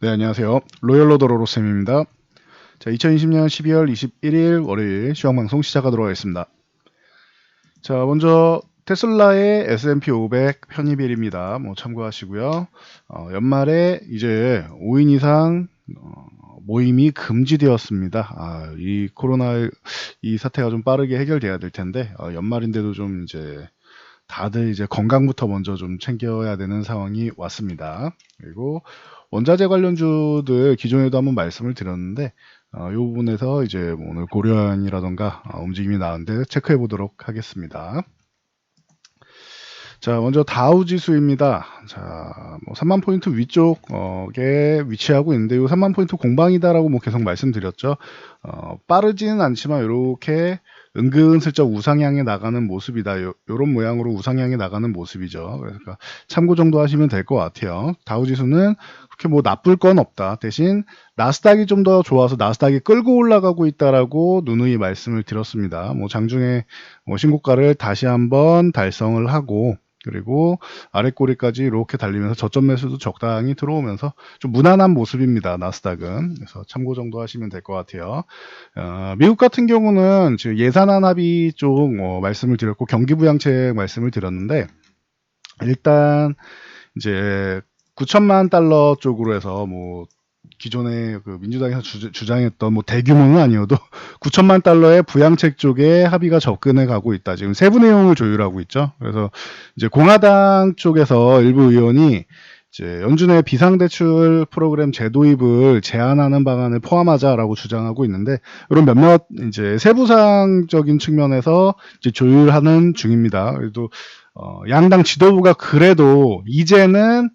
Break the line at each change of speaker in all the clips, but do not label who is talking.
네, 안녕하세요. 로열로더로 로 쌤입니다. 자, 2020년 12월 21일 월요일 시황 방송 시작하도록 하겠습니다. 자, 먼저 테슬라의 S&P 500 편입일입니다. 뭐 참고하시고요. 어, 연말에 이제 5인 이상 어, 모임이 금지되었습니다. 아, 이 코로나 이 사태가 좀 빠르게 해결돼야 될 텐데 어, 연말인데도 좀 이제 다들 이제 건강부터 먼저 좀 챙겨야 되는 상황이 왔습니다. 그리고 원자재 관련주들 기존에도 한번 말씀을 드렸는데 어, 이 부분에서 이제 뭐 오늘 고려안이라던가 어, 움직임이 나오는데 체크해 보도록 하겠습니다. 자, 먼저 다우 지수입니다. 자, 뭐 3만 포인트 위쪽에 위치하고 있는데 이 3만 포인트 공방이다라고 뭐 계속 말씀드렸죠. 어, 빠르지는 않지만 이렇게 은근슬쩍 우상향에 나가는 모습이다. 요, 런 모양으로 우상향에 나가는 모습이죠. 그러니까 참고 정도 하시면 될 것 같아요. 다우 지수는 그렇게 뭐 나쁠 건 없다. 대신 나스닥이 좀 더 좋아서 나스닥이 끌고 올라가고 있다라고 누누이 말씀을 드렸습니다. 뭐 장중에 뭐 신고가를 다시 한번 달성을 하고 그리고 아랫꼬리까지 이렇게 달리면서 저점 매수도 적당히 들어오면서 좀 무난한 모습입니다. 나스닥은. 그래서 참고 정도 하시면 될 것 같아요. 어, 미국 같은 경우는 지금 예산안 합의 쪽 어, 말씀을 드렸고 경기부양책 말씀을 드렸는데 일단 이제 9천만 달러 쪽으로 해서 뭐 기존에 그 민주당에서 주, 장했던뭐 대규모는 아니어도 9천만 달러의 부양책 쪽에 합의가 접근해 가고 있다. 지금 세부 내용을 조율하고 있죠. 그래서 이제 공화당 쪽에서 일부 의원이 이제 연준의 비상대출 프로그램 재도입을 제한하는 방안을 포함하자라고 주장하고 있는데 이런 몇몇 이제 세부상적인 측면에서 이제 조율하는 중입니다. 그래도 어, 양당 지도부가 그래도 이제는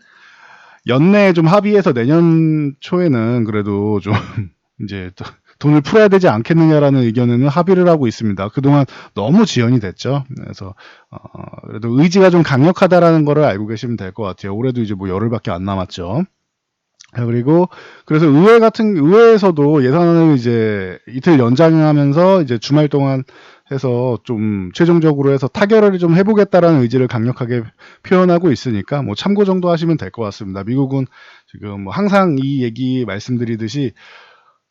연내에 좀 합의해서 내년 초에는 그래도 좀 이제 돈을 풀어야 되지 않겠느냐라는 의견에는 합의를 하고 있습니다. 그동안 너무 지연이 됐죠. 그래서 어, 그래도 의지가 좀 강력하다라는 거를 알고 계시면 될 것 같아요. 올해도 이제 뭐 열흘밖에 안 남았죠. 그리고 그래서 의회 같은 의회에서도 예산을 이제 이틀 연장하면서 이제 주말 동안 해서 좀 최종적으로 해서 타결을 좀 해보겠다라는 의지를 강력하게 표현하고 있으니까 뭐 참고 정도 하시면 될 것 같습니다. 미국은 지금 뭐 항상 이 얘기 말씀드리듯이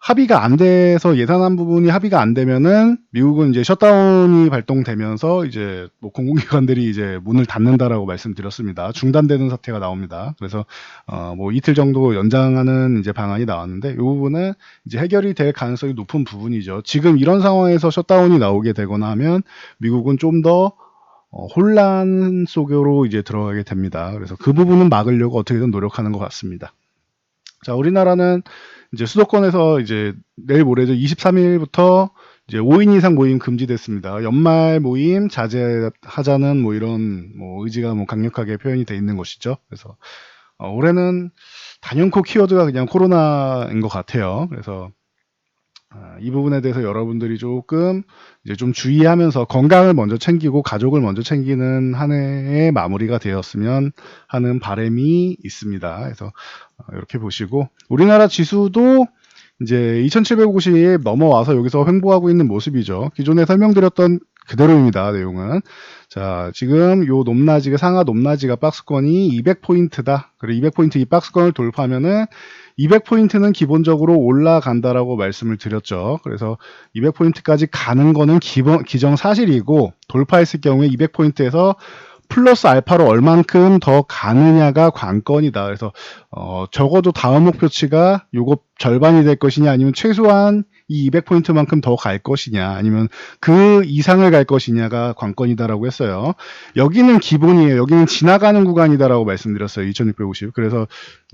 합의가 안 돼서 예산안 부분이 합의가 안 되면은 미국은 이제 셧다운이 발동되면서 이제 뭐 공공기관들이 이제 문을 닫는다라고 말씀드렸습니다. 중단되는 사태가 나옵니다. 그래서 어 뭐 이틀 정도 연장하는 이제 방안이 나왔는데 이 부분은 이제 해결이 될 가능성이 높은 부분이죠. 지금 이런 상황에서 셧다운이 나오게 되거나 하면 미국은 좀더 어, 혼란 속으로 이제 들어가게 됩니다. 그래서 그 부분은 막으려고 어떻게든 노력하는 것 같습니다. 자, 우리나라는 이제 수도권에서 이제 내일 모레죠. 23일부터 이제 5인 이상 모임 금지됐습니다. 연말 모임 자제하자는 뭐 이런 뭐 의지가 뭐 강력하게 표현이 돼 있는 것이죠. 그래서 어, 올해는 단연코 키워드가 그냥 코로나인 것 같아요. 그래서 아, 이 부분에 대해서 여러분들이 조금 이제 좀 주의하면서 건강을 먼저 챙기고 가족을 먼저 챙기는 한 해의 마무리가 되었으면 하는 바람이 있습니다. 그래서 어, 이렇게 보시고 우리나라 지수도 이제 2750 넘어와서 여기서 횡보하고 있는 모습이죠. 기존에 설명드렸던 그대로입니다. 내용은. 자, 지금 요 높낮이가 상하 높낮이가 박스권이 200포인트다. 그리고 200포인트 이 박스권을 돌파하면은 200포인트는 기본적으로 올라간다라고 말씀을 드렸죠. 그래서 200포인트까지 가는 거는 기본, 기정 사실이고 돌파했을 경우에 200포인트에서 플러스 알파로 얼만큼 더 가느냐가 관건이다. 그래서 어, 적어도 다음 목표치가 요거 절반이 될 것이냐 아니면 최소한 이 200포인트만큼 더 갈 것이냐 아니면 그 이상을 갈 것이냐가 관건이다라고 했어요. 여기는 기본이에요. 여기는 지나가는 구간이다라고 말씀드렸어요. 2650. 그래서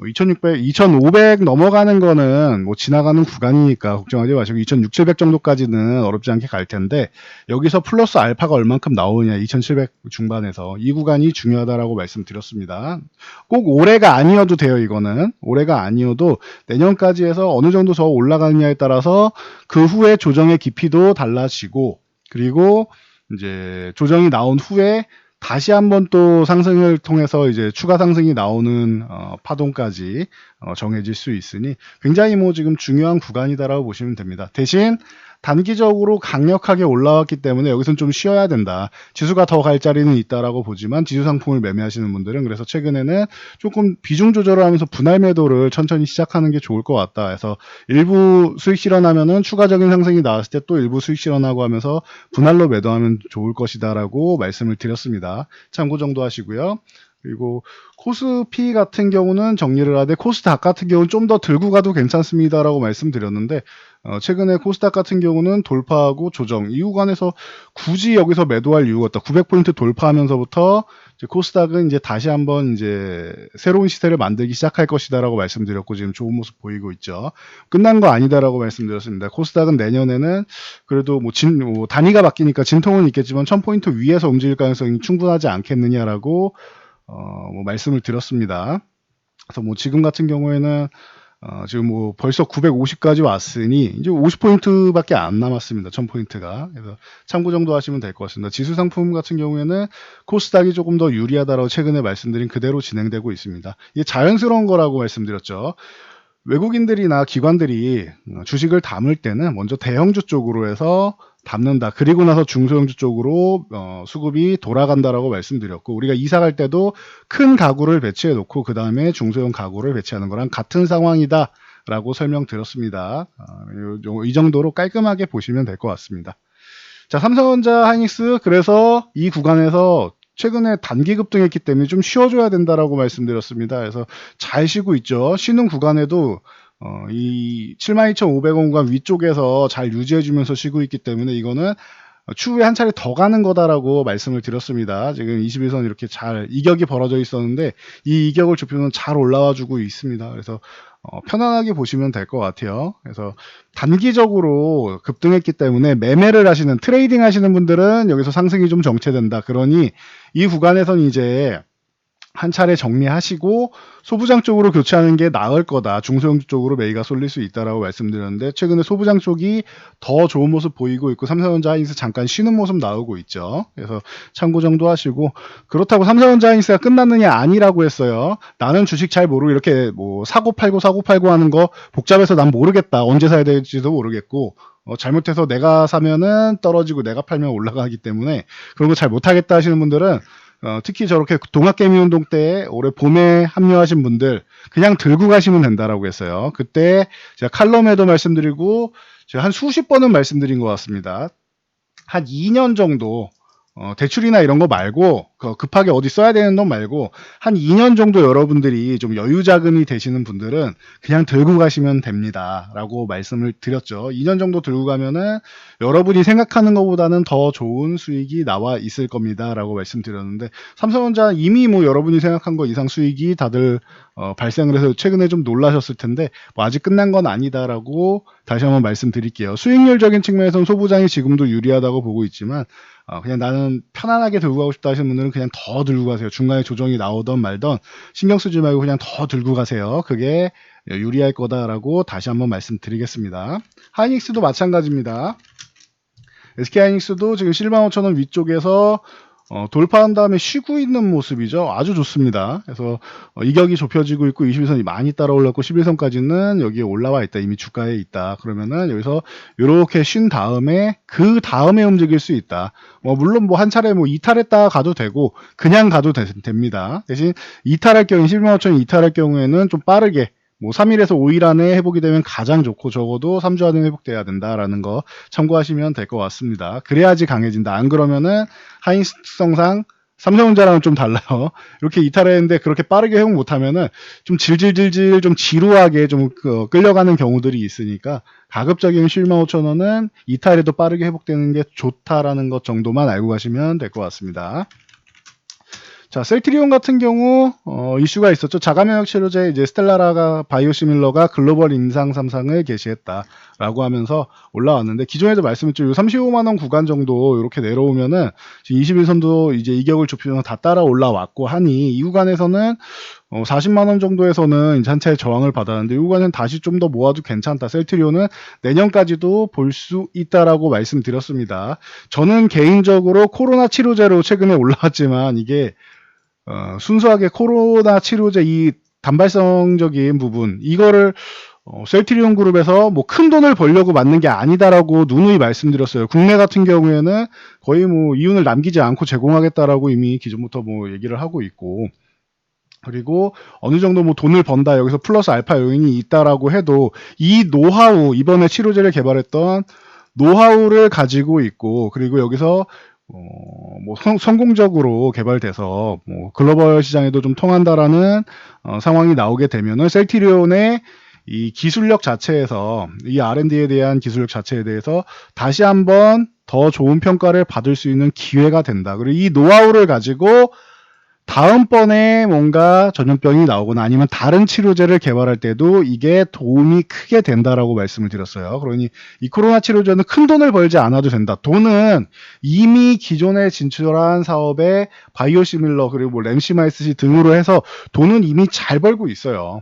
2600, 2500 넘어가는 거는 뭐 지나가는 구간이니까 걱정하지 마시고 2600, 정도까지는 어렵지 않게 갈 텐데 여기서 플러스 알파가 얼만큼 나오느냐 2700 중반에서 이 구간이 중요하다라고 말씀드렸습니다. 꼭 올해가 아니어도 돼요. 이거는 올해가 아니어도 내년까지 해서 어느 정도 더 올라가느냐에 따라서 그 후에 조정의 깊이도 달라지고 그리고 이제 조정이 나온 후에 다시 한번 또 상승을 통해서 이제 추가 상승이 나오는 어, 파동까지 어, 정해질 수 있으니 굉장히 뭐 지금 중요한 구간이다라고 보시면 됩니다. 대신 단기적으로 강력하게 올라왔기 때문에 여기서는 좀 쉬어야 된다. 지수가 더 갈 자리는 있다라고 보지만 지수 상품을 매매하시는 분들은 그래서 최근에는 조금 비중 조절을 하면서 분할 매도를 천천히 시작하는 게 좋을 것 같다. 해서 일부 수익 실현하면은 추가적인 상승이 나왔을 때 또 일부 수익 실현하고 하면서 분할로 매도하면 좋을 것이다라고 말씀을 드렸습니다. 참고 정도 하시고요. 그리고 코스피 같은 경우는 정리를 하되 코스닥 같은 경우는 좀 더 들고 가도 괜찮습니다라고 말씀드렸는데 어, 최근에 코스닥 같은 경우는 돌파하고 조정 이 구간에서 굳이 여기서 매도할 이유가 없다. 900포인트 돌파하면서부터 이제 코스닥은 이제 다시 한번 이제 새로운 시세를 만들기 시작할 것이다라고 말씀드렸고 지금 좋은 모습 보이고 있죠. 끝난 거 아니다라고 말씀드렸습니다. 코스닥은 내년에는 그래도 뭐, 진, 뭐 단위가 바뀌니까 진통은 있겠지만 1000포인트 위에서 움직일 가능성이 충분하지 않겠느냐라고 어, 뭐 말씀을 드렸습니다. 그래서 뭐 지금 같은 경우에는 어, 지금 뭐 벌써 950까지 왔으니 이제 50포인트밖에 안 남았습니다. 1000포인트가. 그래서 참고 정도 하시면 될 것 같습니다. 지수 상품 같은 경우에는 코스닥이 조금 더 유리하다라고 최근에 말씀드린 그대로 진행되고 있습니다. 이게 자연스러운 거라고 말씀드렸죠. 외국인들이나 기관들이 어, 주식을 담을 때는 먼저 대형주 쪽으로 해서 담는다. 그리고 나서 중소형주 쪽으로 어, 수급이 돌아간다라고 말씀드렸고 우리가 이사 갈 때도 큰 가구를 배치해 놓고 그 다음에 중소형 가구를 배치하는 거랑 같은 상황이다. 라고 설명드렸습니다. 어, 요- 이 정도로 깔끔하게 보시면 될 것 같습니다. 자, 삼성전자 하이닉스 그래서 이 구간에서 최근에 단기 급등했기 때문에 좀 쉬어줘야 된다라고 말씀드렸습니다. 그래서 잘 쉬고 있죠. 쉬는 구간에도 어, 이 72,500원 구간 위쪽에서 잘 유지해주면서 쉬고 있기 때문에 이거는 추후에 한 차례 더 가는 거다라고 말씀을 드렸습니다. 지금 21선 이렇게 잘 이격이 벌어져 있었는데 이 이격을 좁히면 잘 올라와 주고 있습니다. 그래서 어, 편안하게 보시면 될 것 같아요. 그래서 단기적으로 급등했기 때문에 매매를 하시는 트레이딩 하시는 분들은 여기서 상승이 좀 정체된다. 그러니 이 구간에선 이제 한 차례 정리하시고 소부장 쪽으로 교체하는 게 나을 거다. 중소형주 쪽으로 매기가 쏠릴 수 있다라고 말씀드렸는데 최근에 소부장 쪽이 더 좋은 모습 보이고 있고 삼성전자 하이닉스 잠깐 쉬는 모습 나오고 있죠. 그래서 참고 정도 하시고 그렇다고 삼성전자 하이닉스가 끝났느냐 아니라고 했어요. 나는 주식 잘 모르고 이렇게 뭐 사고 팔고 사고 팔고 하는 거 복잡해서 난 모르겠다. 언제 사야 될지도 모르겠고 어, 잘못해서 내가 사면은 떨어지고 내가 팔면 올라가기 때문에 그런 거 잘 못하겠다 하시는 분들은 어, 특히 저렇게 동학개미 운동 때 올해 봄에 합류하신 분들 그냥 들고 가시면 된다라고 했어요. 그때 제가 칼럼에도 말씀드리고 제가 한 수십 번은 말씀드린 것 같습니다. 한 2년 정도 어, 대출이나 이런 거 말고 그 급하게 어디 써야 되는 돈 말고 한 2년 정도 여러분들이 좀 여유 자금이 되시는 분들은 그냥 들고 가시면 됩니다라고 말씀을 드렸죠. 2년 정도 들고 가면은 여러분이 생각하는 것보다는 더 좋은 수익이 나와 있을 겁니다라고 말씀드렸는데 삼성전자 이미 뭐 여러분이 생각한 거 이상 수익이 다들 어, 발생을 해서 최근에 좀 놀라셨을 텐데 뭐 아직 끝난 건 아니다라고 다시 한번 말씀드릴게요. 수익률적인 측면에서는 소부장이 지금도 유리하다고 보고 있지만 어, 그냥 나는 편안하게 들고 가고 싶다 하시는 분들은 그냥 더 들고 가세요. 중간에 조정이 나오던 말던 신경 쓰지 말고 그냥 더 들고 가세요. 그게 유리할 거다라고 다시 한번 말씀드리겠습니다. 하이닉스도 마찬가지입니다. SK 하이닉스도 지금 7만 5천 원 위쪽에서 어, 돌파한 다음에 쉬고 있는 모습이죠. 아주 좋습니다. 그래서 어, 이격이 좁혀지고 있고 21선이 많이 따라 올랐고 11선까지는 여기에 올라와 있다. 이미 주가에 있다. 그러면은 여기서 이렇게 쉰 다음에 그 다음에 움직일 수 있다. 뭐 물론 뭐 한 차례 뭐 이탈했다 가도 되고 그냥 가도 되, 됩니다. 대신 이탈할 경우 11만 5천이 이탈할 경우에는 좀 빠르게 뭐 3일에서 5일 안에 회복이 되면 가장 좋고 적어도 3주 안에 회복돼야 된다라는 거 참고하시면 될 것 같습니다. 그래야지 강해진다. 안 그러면은 하이닉스 특성상 삼성전자랑은 좀 달라요. 이렇게 이탈했는데 그렇게 빠르게 회복 못하면은 좀 질질질질 좀 지루하게 좀 그, 끌려가는 경우들이 있으니까 가급적이면 11만 5천 원은 이탈해도 빠르게 회복되는 게 좋다라는 것 정도만 알고 가시면 될 것 같습니다. 자, 셀트리온 같은 경우 어, 이슈가 있었죠. 자가면역 치료제 이제 스텔라라가 바이오시밀러가 글로벌 임상 3상을 개시했다라고 하면서 올라왔는데 기존에도 말씀했죠. 요 35만 원 구간 정도 이렇게 내려오면은 지금 21선도 이제 이격을 좁히면서 다 따라 올라왔고 하니 이 구간에서는 어, 40만 원 정도에서는 이제 한 차례 저항을 받았는데 이 구간은 다시 좀 더 모아도 괜찮다. 셀트리온은 내년까지도 볼 수 있다라고 말씀드렸습니다. 저는 개인적으로 코로나 치료제로 최근에 올라왔지만 이게 어, 순수하게 코로나 치료제 이 단발성적인 부분 이거를 어, 셀트리온 그룹에서 뭐 큰 돈을 벌려고 만든 게 아니다라고 누누이 말씀드렸어요. 국내 같은 경우에는 거의 뭐 이윤을 남기지 않고 제공하겠다라고 이미 기존부터 뭐 얘기를 하고 있고 그리고 어느 정도 뭐 돈을 번다 여기서 플러스 알파 요인이 있다라고 해도 이 노하우 이번에 치료제를 개발했던 노하우를 가지고 있고 그리고 여기서 어, 뭐 성, 성공적으로 개발돼서 뭐 글로벌 시장에도 좀 통한다라는 어, 상황이 나오게 되면은 셀티리온의 이 기술력 자체에서 이 R&D에 대한 기술력 자체에 대해서 다시 한번 더 좋은 평가를 받을 수 있는 기회가 된다. 그리고 이 노하우를 가지고 다음번에 뭔가 전염병이 나오거나 아니면 다른 치료제를 개발할 때도 이게 도움이 크게 된다라고 말씀을 드렸어요. 그러니 이 코로나 치료제는 큰 돈을 벌지 않아도 된다. 돈은 이미 기존에 진출한 사업에 바이오시밀러 그리고 뭐 램시마이스시 등으로 해서 돈은 이미 잘 벌고 있어요.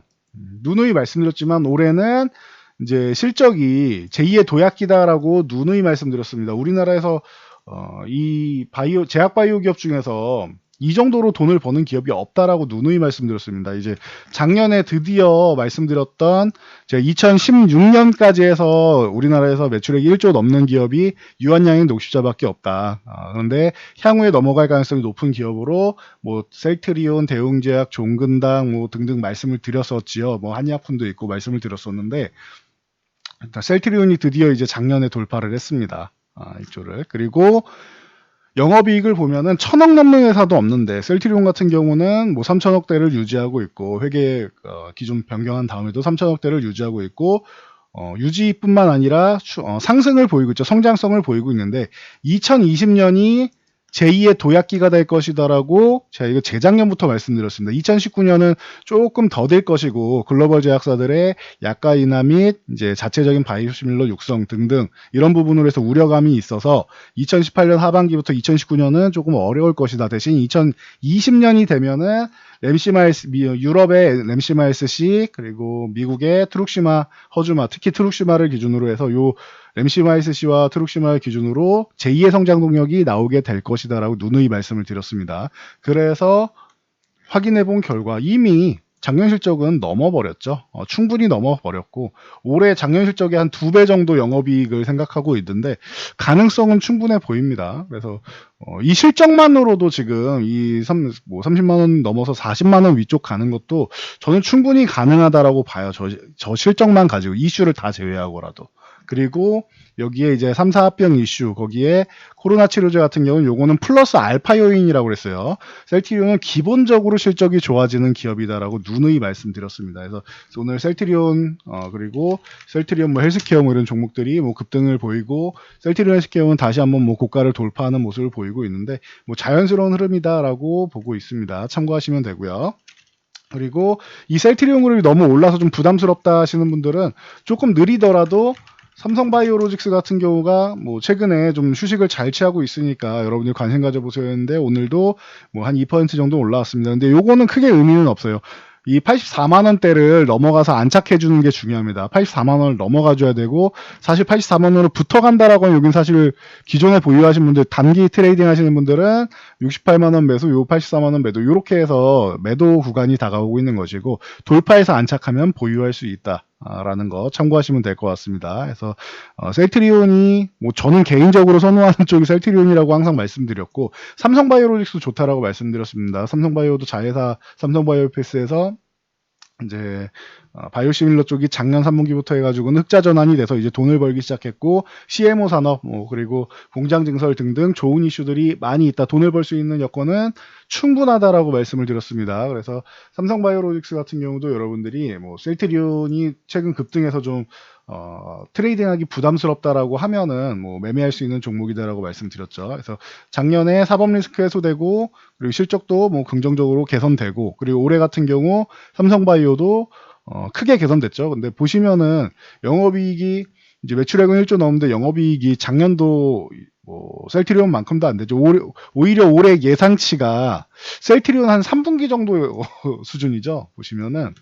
누누이 말씀드렸지만 올해는 이제 실적이 제2의 도약기다라고 누누이 말씀드렸습니다. 우리나라에서 어, 이 바이오 제약 바이오 기업 중에서 이 정도로 돈을 버는 기업이 없다라고 누누이 말씀드렸습니다. 이제 작년에 드디어 말씀드렸던 제 2016년까지 해서 우리나라에서 매출액이 1조 넘는 기업이 유한양행 녹십자밖에 없다. 아, 그런데 향후에 넘어갈 가능성이 높은 기업으로 뭐 셀트리온, 대웅제약, 종근당 뭐 등등 말씀을 드렸었지요. 뭐 한의약품도 있고 말씀을 드렸었는데 셀트리온이 드디어 이제 작년에 돌파를 했습니다. 아, 이쪽을 그리고 영업이익을 보면은 천억 넘는 회사도 없는데 셀트리온 같은 경우는 뭐 3천억 대를 유지하고 있고 회계 어, 기준 변경한 다음에도 3천억 대를 유지하고 있고 어, 유지뿐만 아니라 추- 어, 상승을 보이고 있죠. 성장성을 보이고 있는데 2020년이 제2의 도약기가 될 것이다라고 제가 이거 재작년부터 말씀드렸습니다. 2019년은 조금 더 될 것이고 글로벌 제약사들의 약가 인하 및 이제 자체적인 바이오시밀러 육성 등등 이런 부분으로 해서 우려감이 있어서 2018년 하반기부터 2019년은 조금 어려울 것이다. 대신 2020년이 되면은 램시마이스 미- 유럽의 램시마이스 C 그리고 미국의 트룩시마 허주마 특히 트룩시마를 기준으로 해서 요 램시 마이스 C와 트룩시마를 기준으로 제2의 성장 동력이 나오게 될 것이다라고 누누이 말씀을 드렸습니다. 그래서 확인해 본 결과 이미 작년 실적은 넘어버렸죠. 어, 충분히 넘어버렸고 올해 작년 실적의 한 두 배 정도 영업이익을 생각하고 있는데 가능성은 충분해 보입니다. 그래서 어, 이 실적만으로도 지금 이 3, 뭐 30만 원 넘어서 40만 원 위쪽 가는 것도 저는 충분히 가능하다라고 봐요. 저, 저 실적만 가지고 이슈를 다 제외하고라도. 그리고 여기에 이제 3, 4 합병 이슈 거기에 코로나 치료제 같은 경우는 요거는 플러스 알파 요인이라고 그랬어요. 셀트리온은 기본적으로 실적이 좋아지는 기업이다라고 누누이 말씀드렸습니다. 그래서 오늘 셀트리온 어, 그리고 셀트리온 뭐 헬스케어 뭐 이런 종목들이 뭐 급등을 보이고 셀트리온 헬스케어는 다시 한번 뭐 고가를 돌파하는 모습을 보이고 있는데 뭐 자연스러운 흐름이다라고 보고 있습니다. 참고하시면 되고요. 그리고 이 셀트리온 그룹이 너무 올라서 좀 부담스럽다 하시는 분들은 조금 느리더라도 삼성바이오로직스 같은 경우가 뭐 최근에 좀 휴식을 잘 취하고 있으니까 여러분들 관심 가져보셔야 했는데 오늘도 뭐 한 2% 정도 올라왔습니다. 근데 요거는 크게 의미는 없어요. 이 84만 원대를 넘어가서 안착해 주는 게 중요합니다. 84만 원을 넘어가 줘야 되고 사실 84만 원으로 붙어 간다라고 하면 여긴 사실 기존에 보유하신 분들 단기 트레이딩 하시는 분들은 68만 원 매수, 요 84만 원 매도 이렇게 해서 매도 구간이 다가오고 있는 것이고 돌파해서 안착하면 보유할 수 있다. 라는 거 참고하시면 될 것 같습니다. 그래서 어, 셀트리온이 뭐 저는 개인적으로 선호하는 쪽이 셀트리온이라고 항상 말씀드렸고 삼성바이오로직스 좋다라고 말씀드렸습니다. 삼성바이오도 자회사 삼성바이오패스에서 이제 어, 바이오시밀러 쪽이 작년 3분기부터 해가지고는 흑자 전환이 돼서 이제 돈을 벌기 시작했고 CMO 산업 뭐 그리고 공장 증설 등등 좋은 이슈들이 많이 있다. 돈을 벌 수 있는 여건은 충분하다라고 말씀을 드렸습니다. 그래서 삼성바이오로직스 같은 경우도 여러분들이 뭐 셀트리온이 최근 급등해서 좀 어, 트레이딩하기 부담스럽다라고 하면은 뭐 매매할 수 있는 종목이다라고 말씀드렸죠. 그래서 작년에 사법 리스크 해소되고 그리고 실적도 뭐 긍정적으로 개선되고 그리고 올해 같은 경우 삼성바이오도 어, 크게 개선됐죠. 근데 보시면은 영업이익이 이제 매출액은 1조 넘는데 영업이익이 작년도 뭐 셀트리온만큼도 안 되죠. 오히려, 오히려 올해 예상치가 셀트리온 한 3분기 정도 수준이죠. 보시면은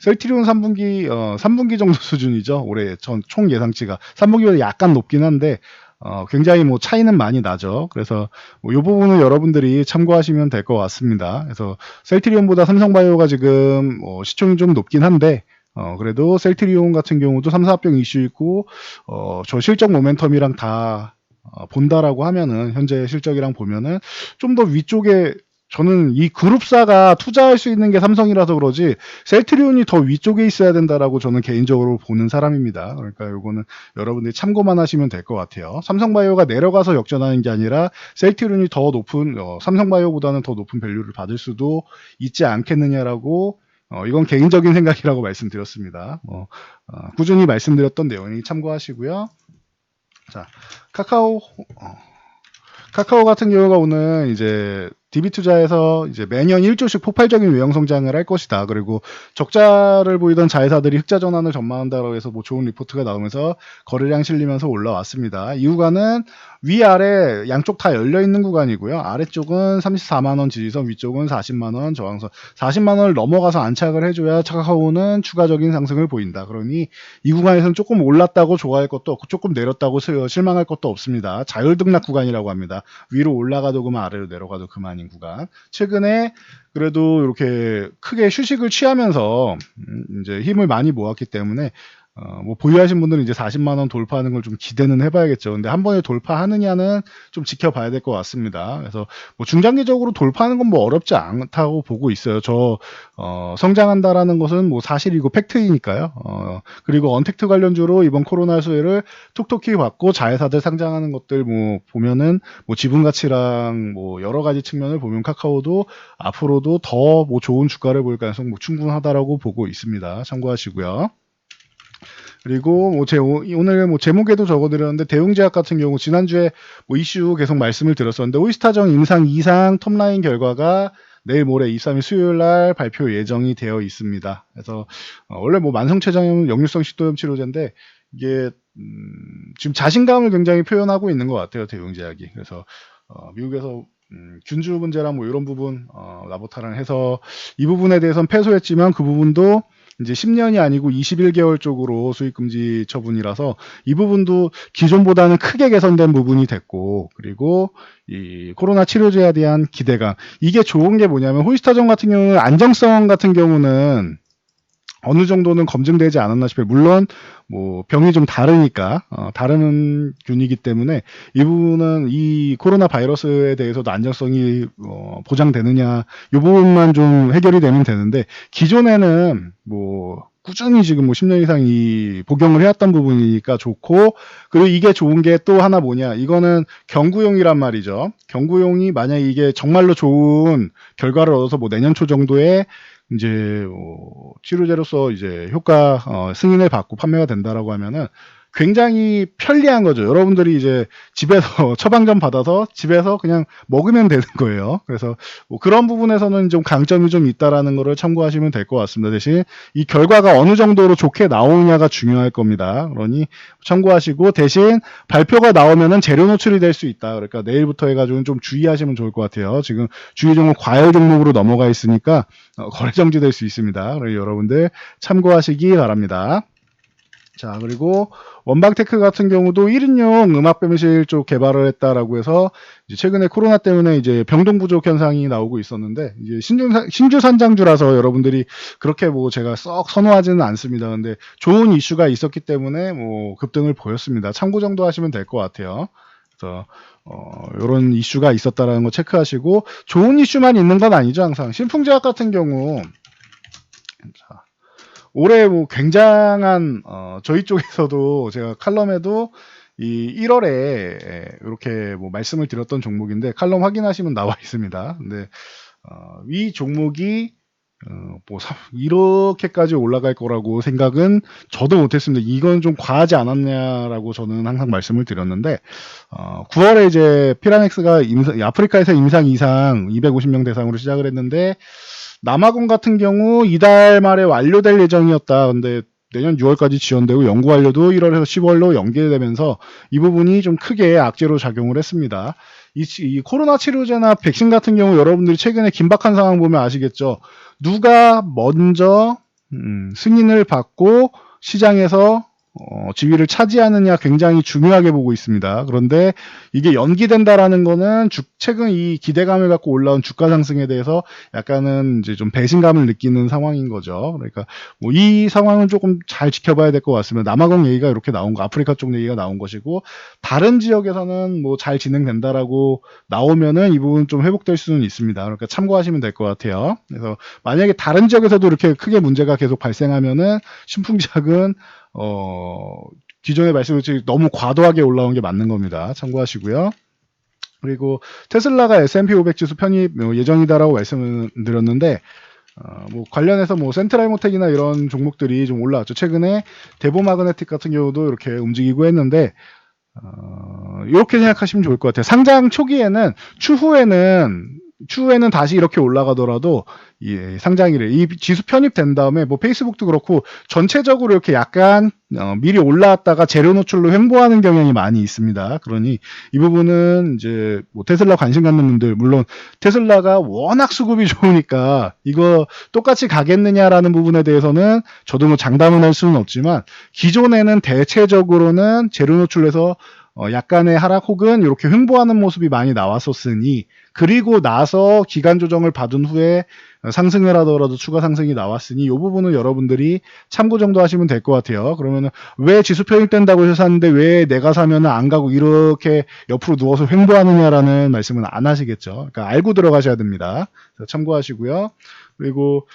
셀트리온 3분기 어 3분기 정도 수준이죠. 올해 전 총 예상치가 3분기보다 약간 높긴 한데 어 굉장히 뭐 차이는 많이 나죠. 그래서 뭐이 부분은 여러분들이 참고하시면 될 것 같습니다. 그래서 셀트리온보다 삼성바이오가 지금 뭐 시총이 좀 높긴 한데 어, 그래도 셀트리온 같은 경우도 3, 4합병 이슈 있고, 어, 저 실적 모멘텀이랑 다 어, 본다라고 하면은, 현재 실적이랑 보면은, 좀 더 위쪽에, 저는 이 그룹사가 투자할 수 있는 게 삼성이라서 그러지, 셀트리온이 더 위쪽에 있어야 된다라고 저는 개인적으로 보는 사람입니다. 그러니까 요거는 여러분들이 참고만 하시면 될 것 같아요. 삼성바이오가 내려가서 역전하는 게 아니라, 셀트리온이 더 높은, 어, 삼성바이오보다는 더 높은 밸류를 받을 수도 있지 않겠느냐라고 어, 이건 개인적인 생각이라고 말씀드렸습니다. 어, 어, 꾸준히 말씀드렸던 내용이 참고하시고요. 자, 카카오, 어, 카카오 같은 경우가 오늘 이제 DB 투자에서 이제 매년 1조씩 폭발적인 외형 성장을 할 것이다. 그리고 적자를 보이던 자회사들이 흑자 전환을 전망한다고 해서 뭐 좋은 리포트가 나오면서 거래량 실리면서 올라왔습니다. 이 구간은 위아래 양쪽 다 열려 있는 구간이고요. 아래쪽은 34만 원 지지선, 위쪽은 40만 원 저항선. 40만 원을 넘어가서 안착을 해 줘야 카카오는 추가적인 상승을 보인다. 그러니 이 구간에서는 조금 올랐다고 좋아할 것도 없고 조금 내렸다고 실망할 것도 없습니다. 자율 등락 구간이라고 합니다. 위로 올라가도 그만 아래로 내려가도 그만 인 구간. 최근에 그래도 이렇게 크게 휴식을 취하면서 음, 이제 힘을 많이 모았기 때문에 어, 뭐 보유하신 분들은 이제 40만 원 돌파하는 걸 좀 기대는 해봐야겠죠. 근데 한 번에 돌파하느냐는 좀 지켜봐야 될 것 같습니다. 그래서 뭐 중장기적으로 돌파하는 건 뭐 어렵지 않다고 보고 있어요. 저 어, 성장한다라는 것은 뭐 사실이고 팩트이니까요. 어, 그리고 언택트 관련주로 이번 코로나 수혜를 톡톡히 받고 자회사들 상장하는 것들 뭐 보면은 뭐 지분 가치랑 뭐 여러 가지 측면을 보면 카카오도 앞으로도 더 뭐 좋은 주가를 볼 가능성 뭐 충분하다라고 보고 있습니다. 참고하시고요. 그리고 뭐 제, 오늘 뭐 제목에도 적어드렸는데 대웅제약 같은 경우 지난주에 뭐 이슈 계속 말씀을 드렸었는데 오이스타정 임상 이상 톱라인 결과가 내일 모레 23일 수요일 날 발표 예정이 되어 있습니다. 그래서 어, 원래 뭐 만성췌장 역류성 식도염 치료제인데 이게 음, 지금 자신감을 굉장히 표현하고 있는 것 같아요 대웅제약이. 그래서 어, 미국에서 음, 균주 문제랑 뭐 이런 부분 어, 라보타랑 해서 이 부분에 대해서는 패소했지만 그 부분도 이제 10년이 아니고 21개월 쪽으로 수익 금지 처분이라서 이 부분도 기존보다는 크게 개선된 부분이 됐고 그리고 이 코로나 치료제에 대한 기대감. 이게 좋은 게 뭐냐면 호이스타전 같은 경우는 안정성 같은 경우는 어느 정도는 검증되지 않았나 싶어요. 물론 뭐 병이 좀 다르니까 어, 다른 균이기 때문에 이 부분은 이 코로나 바이러스에 대해서도 안정성이 어, 보장되느냐 이 부분만 좀 해결이 되면 되는데 기존에는 뭐 꾸준히 지금 뭐 10년 이상 이 복용을 해왔던 부분이니까 좋고 그리고 이게 좋은 게 또 하나 뭐냐 이거는 경구용이란 말이죠 경구용이 만약 이게 정말로 좋은 결과를 얻어서 뭐 내년 초 정도에 이제 어, 치료제로서 이제 효과 어, 승인을 받고 판매가 된다라고 하면은 굉장히 편리한 거죠. 여러분들이 이제 집에서 처방전 받아서 집에서 그냥 먹으면 되는 거예요. 그래서 뭐 그런 부분에서는 좀 강점이 좀 있다라는 거를 참고하시면 될 것 같습니다. 대신 이 결과가 어느 정도로 좋게 나오느냐가 중요할 겁니다. 그러니 참고하시고 대신 발표가 나오면은 재료 노출이 될 수 있다. 그러니까 내일부터 해가지고 좀 주의하시면 좋을 것 같아요. 지금 주의 종목 과열 종목으로 넘어가 있으니까 어, 거래 정지될 수 있습니다. 여러분들 참고하시기 바랍니다. 자, 그리고 원방테크 같은 경우도 1인용 음악 배미실 쪽 개발을 했다라고 해서 최근에 코로나 때문에 이제 병동 부족 현상이 나오고 있었는데 이제 신주, 산장주라서 여러분들이 그렇게 뭐 제가 썩 선호하지는 않습니다. 근데 좋은 이슈가 있었기 때문에 뭐 급등을 보였습니다. 참고 정도 하시면 될 것 같아요. 그래서 어, 이런 이슈가 있었다라는 거 체크하시고 좋은 이슈만 있는 건 아니죠 항상 신풍제약 같은 경우 자, 올해 뭐 굉장한 어, 저희 쪽에서도 제가 칼럼에도 이 1월에 이렇게 뭐 말씀을 드렸던 종목인데 칼럼 확인하시면 나와 있습니다. 근데 어, 이 종목이 어, 뭐 사, 이렇게까지 올라갈 거라고 생각은 저도 못했습니다. 이건 좀 과하지 않았냐라고 저는 항상 말씀을 드렸는데 어, 9월에 이제 피라넥스가 임상, 아프리카에서 임상 이상 250명 대상으로 시작을 했는데 남아공 같은 경우 이달 말에 완료될 예정이었다. 근데 내년 6월까지 지연되고 연구 완료도 1월에서 10월로 연기되면서 이 부분이 좀 크게 악재로 작용을 했습니다. 이, 이, 코로나 치료제나 백신 같은 경우 여러분들이 최근에 긴박한 상황 보면 아시겠죠. 누가 먼저 음, 승인을 받고 시장에서 어, 지위를 차지하느냐 굉장히 중요하게 보고 있습니다. 그런데 이게 연기된다라는 거는 주, 최근 이 기대감을 갖고 올라온 주가 상승에 대해서 약간은 이제 좀 배신감을 느끼는 상황인 거죠. 그러니까 뭐 이 상황은 조금 잘 지켜봐야 될 것 같습니다. 남아공 얘기가 이렇게 나온 거, 아프리카 쪽 얘기가 나온 것이고 다른 지역에서는 뭐 잘 진행된다라고 나오면은 이 부분 좀 회복될 수는 있습니다. 그러니까 참고하시면 될 것 같아요. 그래서 만약에 다른 지역에서도 이렇게 크게 문제가 계속 발생하면은 신풍작은 어 기존의 말씀드린 너무 과도하게 올라온 게 맞는 겁니다. 참고하시고요. 그리고 테슬라가 S&P 500 지수 편입 뭐 예정이다라고 말씀을 드렸는데 어, 뭐 관련해서 뭐 센트럴 모텍이나 이런 종목들이 좀 올라왔죠. 최근에 데보 마그네틱 같은 경우도 이렇게 움직이고 했는데 어, 이렇게 생각하시면 좋을 것 같아요. 상장 초기에는 추후에는 추후에는 다시 이렇게 올라가더라도 예, 상장일에 이 지수 편입된 다음에 뭐 페이스북도 그렇고 전체적으로 이렇게 약간 어, 미리 올라왔다가 재료 노출로 횡보하는 경향이 많이 있습니다. 그러니 이 부분은 이제 뭐 테슬라 관심 갖는 분들 물론 테슬라가 워낙 수급이 좋으니까 이거 똑같이 가겠느냐라는 부분에 대해서는 저도 뭐 장담은 할 수는 없지만 기존에는 대체적으로는 재료 노출에서 어, 약간의 하락 혹은 이렇게 횡보하는 모습이 많이 나왔었으니 그리고 나서 기간 조정을 받은 후에 상승을 하더라도 추가 상승이 나왔으니 이 부분은 여러분들이 참고 정도 하시면 될 것 같아요. 그러면은 왜 지수 편입된다고 해서 샀는데 왜 내가 사면은 안 가고 이렇게 옆으로 누워서 횡보하느냐라는 말씀은 안 하시겠죠. 그러니까 알고 들어가셔야 됩니다. 참고하시고요. 그리고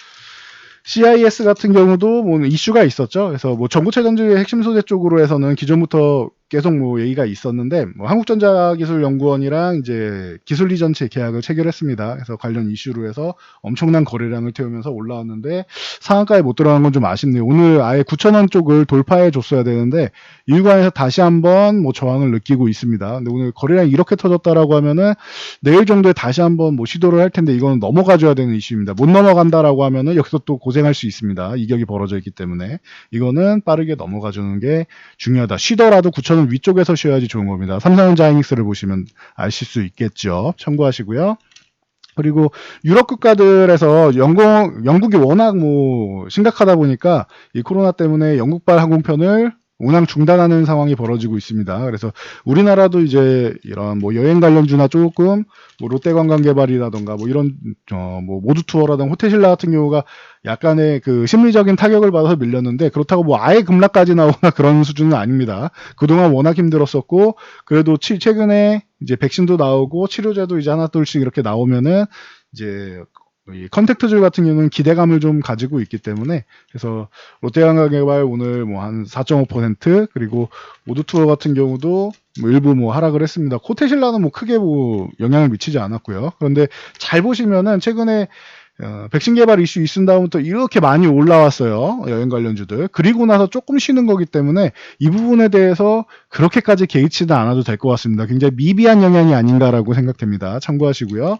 CIS 같은 경우도 뭐 이슈가 있었죠. 그래서 뭐 전구체 전지의 핵심 소재 쪽으로 해서는 기존부터 계속 뭐 얘기가 있었는데 뭐 한국전자기술연구원이랑 이제 기술리 전체 계약을 체결했습니다. 그래서 관련 이슈로 해서 엄청난 거래량을 태우면서 올라왔는데 상한가에 못 들어간 건 좀 아쉽네요. 오늘 아예 9천원 쪽을 돌파해 줬어야 되는데 일관에서 다시 한번 뭐 저항을 느끼고 있습니다. 근데 오늘 거래량이 이렇게 터졌다라고 하면은 내일 정도에 다시 한번 뭐 시도를 할 텐데 이거는 넘어가 줘야 되는 이슈입니다. 못 넘어간다라고 하면은 여기서 또 고생할 수 있습니다. 이격이 벌어져 있기 때문에 이거는 빠르게 넘어가 주는 게 중요하다. 쉬더라도 9천원 위쪽에서 쉬어야지 좋은 겁니다. 삼성전자이닉스를 보시면 아실 수 있겠죠. 참고하시고요. 그리고 유럽 국가들에서 영국, 영국이 워낙 뭐 심각하다 보니까 이 코로나 때문에 영국발 항공편을 운항 중단하는 상황이 벌어지고 있습니다. 그래서 우리나라도 이제 이런 뭐 여행 관련주나 조금 뭐 롯데 관광 개발이라던가 뭐 이런 어뭐 모두 투어라던가 호텔신라 같은 경우가 약간의 그 심리적인 타격을 받아서 밀렸는데 그렇다고 뭐 아예 급락까지 나오거나 그런 수준은 아닙니다. 그동안 워낙 힘들었었고 그래도 치, 최근에 이제 백신도 나오고 치료제도 이제 하나 둘씩 이렇게 나오면은 이제 이 컨택트 줄 같은 경우는 기대감을 좀 가지고 있기 때문에 그래서 롯데관광개발 오늘 뭐 한 4.5% 그리고 모두투어 같은 경우도 뭐 일부 뭐 하락을 했습니다. 코테실라는 뭐 크게 뭐 영향을 미치지 않았고요. 그런데 잘 보시면은 최근에 어, 백신 개발 이슈 있은 다음부터 이렇게 많이 올라왔어요. 여행 관련주들. 그리고 나서 조금 쉬는 거기 때문에 이 부분에 대해서 그렇게까지 개의치는 않아도 될 것 같습니다. 굉장히 미비한 영향이 아닌가라고 생각됩니다. 참고하시고요.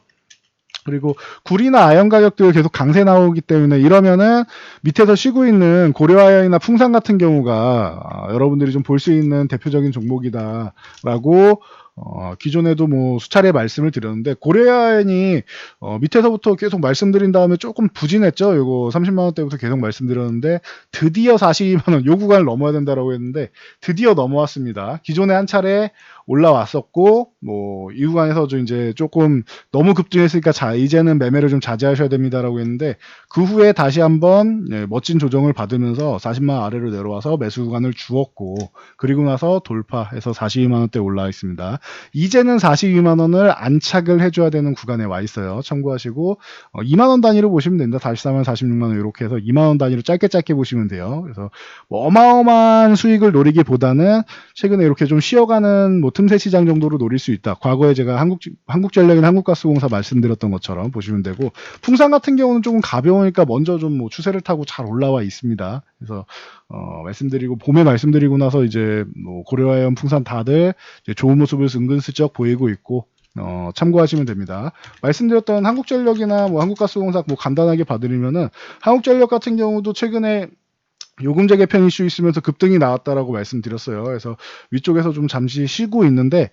그리고 구리나 아연 가격들 계속 강세 나오기 때문에 이러면은 밑에서 쉬고 있는 고려아연이나 풍산 같은 경우가 아, 여러분들이 좀 볼 수 있는 대표적인 종목이다라고 어, 기존에도 뭐 수차례 말씀을 드렸는데 고려아연이 어, 밑에서부터 계속 말씀드린 다음에 조금 부진했죠. 이거 30만 원대부터 계속 말씀드렸는데 드디어 42만 원, 요 구간을 넘어야 된다라고 했는데 드디어 넘어왔습니다. 기존에 한 차례 올라왔었고 뭐이 구간에서 좀 이제 조금 너무 급등했으니까 자 이제는 매매를 좀 자제하셔야 됩니다라고 했는데 그 후에 다시 한번 예, 멋진 조정을 받으면서 40만 원 아래로 내려와서 매수 구간을 주었고 그리고 나서 돌파해서 42만 원대 올라 있습니다. 이제는 42만 원을 안착을 해줘야 되는 구간에 와 있어요. 참고하시고 어, 2만 원 단위로 보시면 됩니다. 44만 46만 원 이렇게 해서 2만 원 단위로 짧게 짧게 보시면 돼요. 그래서 뭐 어마어마한 수익을 노리기보다는 최근에 이렇게 좀 쉬어가는 뭐 틈새 시장 정도로 노릴 수 있다. 과거에 제가 한국 한국전력이나 한국가스공사 말씀드렸던 것처럼 보시면 되고 풍산 같은 경우는 조금 가벼우니까 먼저 좀 뭐 추세를 타고 잘 올라와 있습니다. 그래서 어, 말씀드리고 봄에 말씀드리고 나서 이제 뭐 고려아연 풍산 다들 좋은 모습을 은근슬쩍 보이고 있고 어, 참고하시면 됩니다. 말씀드렸던 한국전력이나 뭐 한국가스공사 뭐 간단하게 봐드리면은 한국전력 같은 경우도 최근에 요금제 개편 이슈 있으면서 급등이 나왔다라고 말씀드렸어요. 그래서 위쪽에서 좀 잠시 쉬고 있는데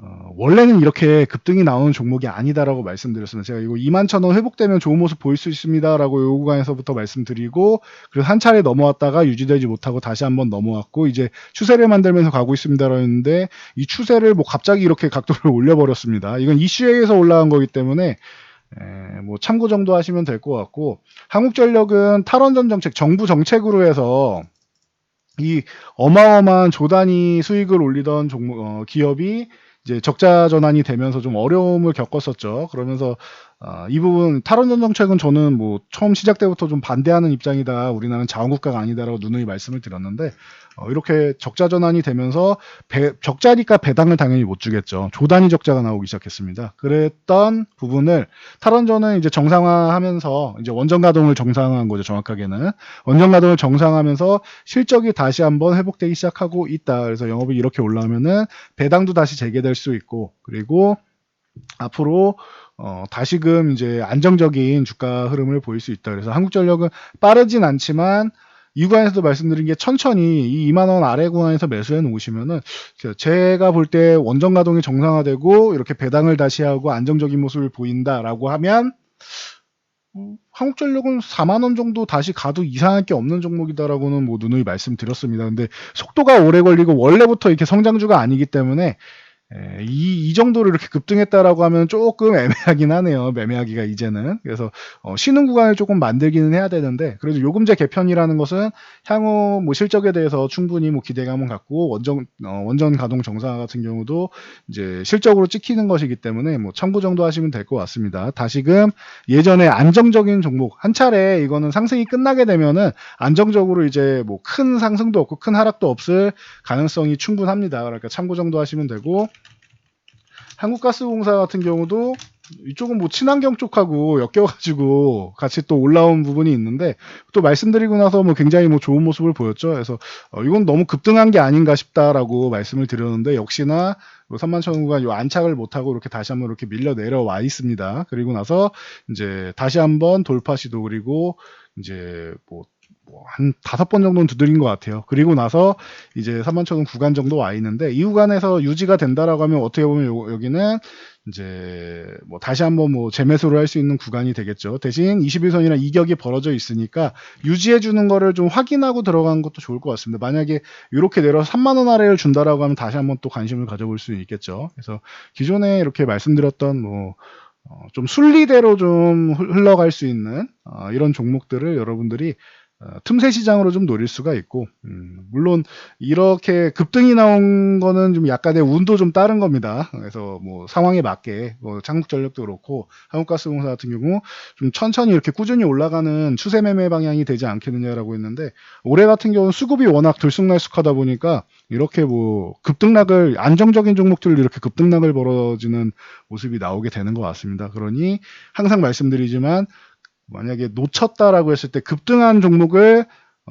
어, 원래는 이렇게 급등이 나오는 종목이 아니다라고 말씀드렸습니다. 제가 이거 2만 천원 회복되면 좋은 모습 보일 수 있습니다라고 요 구간에서부터 말씀드리고 그래서 한 차례 넘어왔다가 유지되지 못하고 다시 한번 넘어왔고 이제 추세를 만들면서 가고 있습니다라고 했는데 이 추세를 뭐 갑자기 이렇게 각도를 올려버렸습니다. 이건 이슈에 의해서 올라간 거기 때문에 에, 뭐 참고 정도 하시면 될 것 같고 한국전력은 탈원전 정책 정부 정책으로 해서 이 어마어마한 조단위 수익을 올리던 종목 어, 기업이 이제 적자 전환이 되면서 좀 어려움을 겪었었죠. 그러면서 아, 이 부분 탈원전 정책은 저는 뭐 처음 시작 때부터 좀 반대하는 입장이다. 우리나라는 자원국가가 아니다라고 누누이 말씀을 드렸는데 어, 이렇게 적자 전환이 되면서 배, 적자니까 배당을 당연히 못 주겠죠. 조단위 적자가 나오기 시작했습니다. 그랬던 부분을 탈원전은 이제 정상화하면서 이제 원전 가동을 정상화한 거죠. 정확하게는 원전 가동을 정상화하면서 실적이 다시 한번 회복되기 시작하고 있다. 그래서 영업이 이렇게 올라오면은 배당도 다시 재개될 수 있고 그리고 앞으로 어, 다시금 이제 안정적인 주가 흐름을 보일 수 있다. 그래서 한국전력은 빠르진 않지만 이 구간에서도 말씀드린 게 천천히 이 2만 원 아래 구간에서 매수해 놓으시면은 제가 볼 때 원전 가동이 정상화되고 이렇게 배당을 다시 하고 안정적인 모습을 보인다라고 하면 음, 한국전력은 4만 원 정도 다시 가도 이상할 게 없는 종목이다라고는 뭐 누누이 말씀드렸습니다. 근데 속도가 오래 걸리고 원래부터 이렇게 성장주가 아니기 때문에 에, 이, 이 정도로 이렇게 급등했다라고 하면 조금 애매하긴 하네요. 매매하기가 이제는. 그래서 어, 쉬는 구간을 조금 만들기는 해야 되는데 그래도 요금제 개편이라는 것은 향후 뭐 실적에 대해서 충분히 뭐 기대감은 갖고 원전 어, 원전 가동 정상화 같은 경우도 이제 실적으로 찍히는 것이기 때문에 뭐 참고 정도 하시면 될 것 같습니다. 다시금 예전에 안정적인 종목 한 차례 이거는 상승이 끝나게 되면은 안정적으로 이제 뭐 큰 상승도 없고 큰 하락도 없을 가능성이 충분합니다. 그러니까 참고 정도 하시면 되고 한국가스공사 같은 경우도 이쪽은 뭐 친환경 쪽하고 엮여가지고 같이 또 올라온 부분이 있는데 또 말씀드리고 나서 뭐 굉장히 뭐 좋은 모습을 보였죠. 그래서 어, 이건 너무 급등한 게 아닌가 싶다라고 말씀을 드렸는데 역시나 3만 천 구간 요 안착을 못하고 이렇게 다시 한번 이렇게 밀려 내려와 있습니다. 그리고 나서 이제 다시 한번 돌파 시도 그리고 이제 뭐 한 다섯 번 정도는 두드린 것 같아요. 그리고 나서 이제 3만 천원 구간 정도 와 있는데 이 구간에서 유지가 된다라고 하면 어떻게 보면 요, 여기는 이제 뭐 다시 한번 뭐 재매수를 할 수 있는 구간이 되겠죠. 대신 21선이랑 이격이 벌어져 있으니까 유지해 주는 거를 좀 확인하고 들어가는 것도 좋을 것 같습니다. 만약에 이렇게 내려 3만 원 아래를 준다라고 하면 다시 한번 또 관심을 가져볼 수 있겠죠. 그래서 기존에 이렇게 말씀드렸던 뭐 어, 좀 순리대로 좀 흘러갈 수 있는 어, 이런 종목들을 여러분들이 어, 틈새 시장으로 좀 노릴 수가 있고 음, 물론 이렇게 급등이 나온 거는 좀 약간의 운도 좀 따른 겁니다. 그래서 뭐 상황에 맞게 뭐 창국전력도 그렇고 한국가스공사 같은 경우 좀 천천히 이렇게 꾸준히 올라가는 추세 매매 방향이 되지 않겠느냐라고 했는데 올해 같은 경우는 수급이 워낙 들쑥날쑥하다 보니까 이렇게 뭐 급등락을 안정적인 종목들 이렇게 급등락을 벌어지는 모습이 나오게 되는 것 같습니다. 그러니 항상 말씀드리지만 만약에 놓쳤다라고 했을 때 급등한 종목을 어,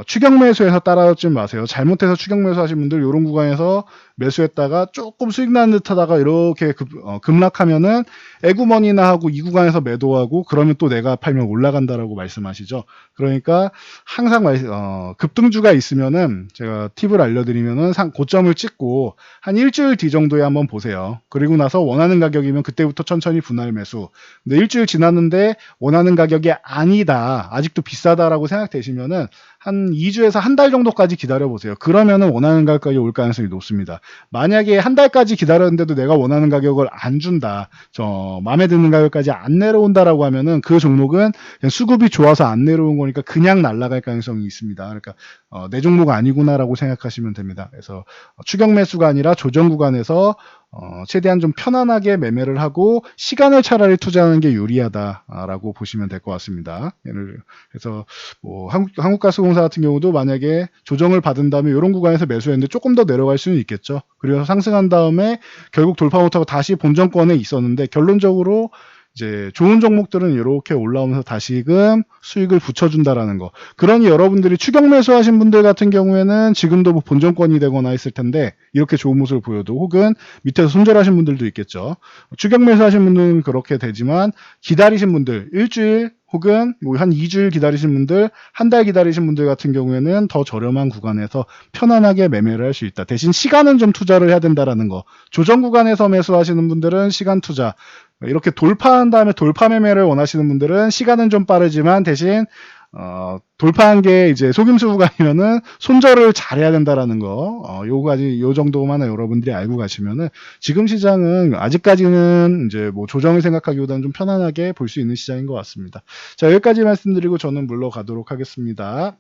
추격 매수해서 따라오지 마세요. 잘못해서 추격 매수하신 분들 이런 구간에서 매수했다가 조금 수익 나는 듯 하다가 이렇게 급, 어, 급락하면은 에구머니나 하고 이 구간에서 매도하고 그러면 또 내가 팔면 올라간다라고 말씀하시죠. 그러니까 항상 말, 어, 급등주가 있으면은 제가 팁을 알려드리면은 상, 고점을 찍고 한 일주일 뒤 정도에 한번 보세요. 그리고 나서 원하는 가격이면 그때부터 천천히 분할 매수. 근데 일주일 지났는데 원하는 가격이 아니다. 아직도 비싸다라고 생각되시면은 한 2주에서 한 달 정도까지 기다려 보세요. 그러면은 원하는 가격까지 올 가능성이 높습니다. 만약에 한 달까지 기다렸는데도 내가 원하는 가격을 안 준다. 저 마음에 드는 가격까지 안 내려온다라고 하면은 그 종목은 수급이 좋아서 안 내려온 거니까 그냥 날아갈 가능성이 있습니다. 그러니까 어, 내 종목 아니구나라고 생각하시면 됩니다. 그래서 추격 매수가 아니라 조정 구간에서 어, 최대한 좀 편안하게 매매를 하고 시간을 차라리 투자하는 게 유리하다라고 보시면 될 것 같습니다. 예를 그래서 뭐 한국, 한국가스공사 같은 경우도 만약에 조정을 받은 다음에 이런 구간에서 매수했는데 조금 더 내려갈 수는 있겠죠. 그리고 상승한 다음에 결국 돌파 못하고 다시 본정권에 있었는데 결론적으로 이제 좋은 종목들은 이렇게 올라오면서 다시금 수익을 붙여준다라는 거. 그러니 여러분들이 추격 매수하신 분들 같은 경우에는 지금도 뭐 본전권이 되거나 있을 텐데 이렇게 좋은 모습을 보여도 혹은 밑에서 손절하신 분들도 있겠죠. 추격 매수하신 분들은 그렇게 되지만 기다리신 분들 일주일 혹은 뭐한 2주일 기다리신 분들, 한 달 기다리신 분들 같은 경우에는 더 저렴한 구간에서 편안하게 매매를 할 수 있다. 대신 시간은 좀 투자를 해야 된다라는 거. 조정 구간에서 매수하시는 분들은 시간 투자. 이렇게 돌파한 다음에 돌파 매매를 원하시는 분들은 시간은 좀 빠르지만 대신 어, 돌파한 게 이제 속임수 구간이면은 손절을 잘해야 된다라는 거, 어, 요까지 요 정도만 여러분들이 알고 가시면은 지금 시장은 아직까지는 이제 뭐 조정을 생각하기보다는 좀 편안하게 볼 수 있는 시장인 것 같습니다. 자 여기까지 말씀드리고 저는 물러가도록 하겠습니다.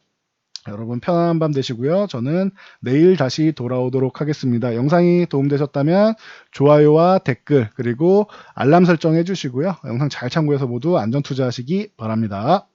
여러분 편안한 밤 되시고요. 저는 내일 다시 돌아오도록 하겠습니다. 영상이 도움되셨다면 좋아요와 댓글 그리고 알람 설정해 주시고요. 영상 잘 참고해서 모두 안전 투자하시기 바랍니다.